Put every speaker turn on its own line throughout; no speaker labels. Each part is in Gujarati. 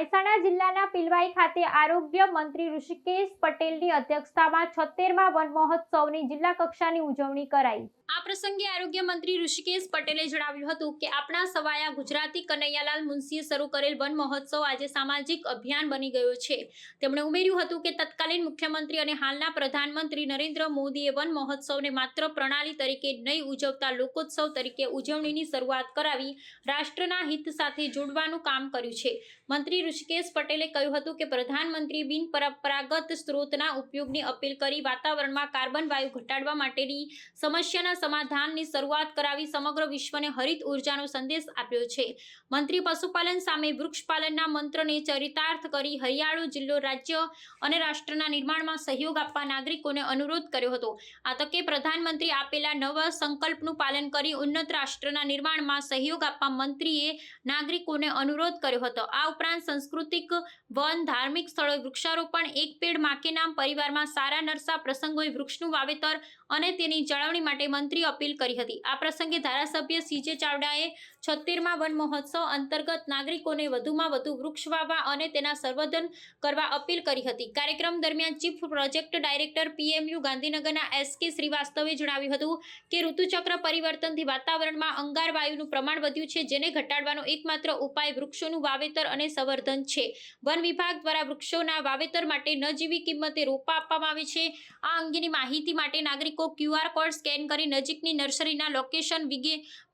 મહેસાણા જિલ્લાના પિલવાઈ ખાતે આરોગ્ય મંત્રી ઋષિકેશ પટેલની અધ્યક્ષતામાં છોતેરમા વન મહોત્સવની જિલ્લા કક્ષાની ઉજવણી કરાઈ. આ પ્રસંગે આરોગ્ય મંત્રી ઋષિકેશ પટેલે જણાવ્યું હતું કે આપણા સવાયા ગુજરાતી કનૈયાલાલ મુનશીએ શરૂ કરેલ વન મહોત્સવ આજે સામાજિક અભિયાન બની ગયો છે. તેમણે ઉમેર્યું હતું કે તત્કાલીન મુખ્યમંત્રી અને હાલના પ્રધાનમંત્રી નરેન્દ્ર મોદીએ વન મહોત્સવને માત્ર પ્રણાલી તરીકે નહીં ઉજવતા લોકોત્સવ તરીકે ઉજવણીની શરૂઆત કરાવી રાષ્ટ્રના હિત સાથે જોડવાનું કામ કર્યું છે. મંત્રી ઋષિકેશ પટેલે કહ્યું હતું કે પ્રધાનમંત્રી બિન પરંપરાગત સ્ત્રોતના ઉપયોગની અપીલ કરી વાતાવરણમાં કાર્બન વાયુ ઘટાડવા માટેની સમસ્યાના સમાધાનની શરૂઆત કરાવી સમગ્ર વિશ્વને હરિત ઉર્જાનો સંદેશ આપ્યો છે. મંત્રી પશુપાલન સામે વૃક્ષપાલનના મંત્રને ચરિતાર્થ કરી હરિયાળો જિલ્લો રાજ્ય અને રાષ્ટ્રના નિર્માણમાં સહયોગ આપવા નાગરિકોને અનુરોધ કર્યો હતો. આ તકે પ્રધાનમંત્રી આપેલા નવ સંકલ્પનું પાલન કરી ઉન્નત રાષ્ટ્રના નિર્માણમાં સહયોગ આપવા મંત્રીએ નાગરિકોને અનુરોધ કર્યો હતો. આ ઉપરાંત સાંસ્કૃતિક વન, ધાર્મિક સ્થળોએ વૃક્ષારોપણ, એક પેડ માકે નામ પરિવારમાં સારા નરસા પ્રસંગોએ વૃક્ષનું વાવેતર અને તેની જાળવણી માટે મંત્રી અપીલ કરી હતી. આ પ્રસંગે ધારાસભ્ય સીજે ચાવડાએ છોતેરમાં વન મહોત્સવ અંતર્ગત નાગરિકોને વધુમાં વધુ વૃક્ષ વાવવા અને તેના સંવર્ધન કરવા અપીલ કરી હતી. કાર્યક્રમ દરમિયાન ચીફ પ્રોજેક્ટ ડાયરેક્ટર પીએમયુ ગાંધીનગરના એસ. કે. શ્રીવાસ્તવે જણાવ્યું હતું કે, ઋતુચક્ર પરિવર્તનથી વાતાવરણમાં અંગાર વાયુનું પ્રમાણ વધ્યું છે, જેને ઘટાડવાનો એકમાત્ર ઉપાય વૃક્ષોનું વાવેતર અને સંવર્ધન છે. વન વિભાગ દ્વારા વૃક્ષોના વાવેતર માટે નજીવી કિંમતે રોપા આપવામાં આવે છે. આ અંગેની માહિતી માટે નાગરિકો ક્યુઆર કોડ સ્કેન કરી નજીકની નર્સરીના લોકેશન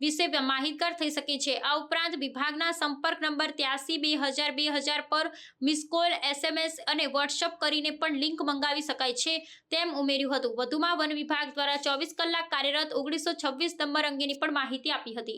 વિશે માહિતગાર થઈ શકે છે. આ ઉપરાંત વિભાગના સંપર્ક નંબર ત્યાસી બે હજાર બે હજાર પર મિસ કોલ, એસએમએસ અને વોટ્સઅપ કરીને પણ લિંક મંગાવી શકાય છે તેમ ઉમેર્યું હતું. વધુમાં વન વિભાગ દ્વારા ચોવીસ કલાક કાર્યરત ઓગણીસો છવ્વીસ નંબર અંગેની પણ માહિતી આપી હતી.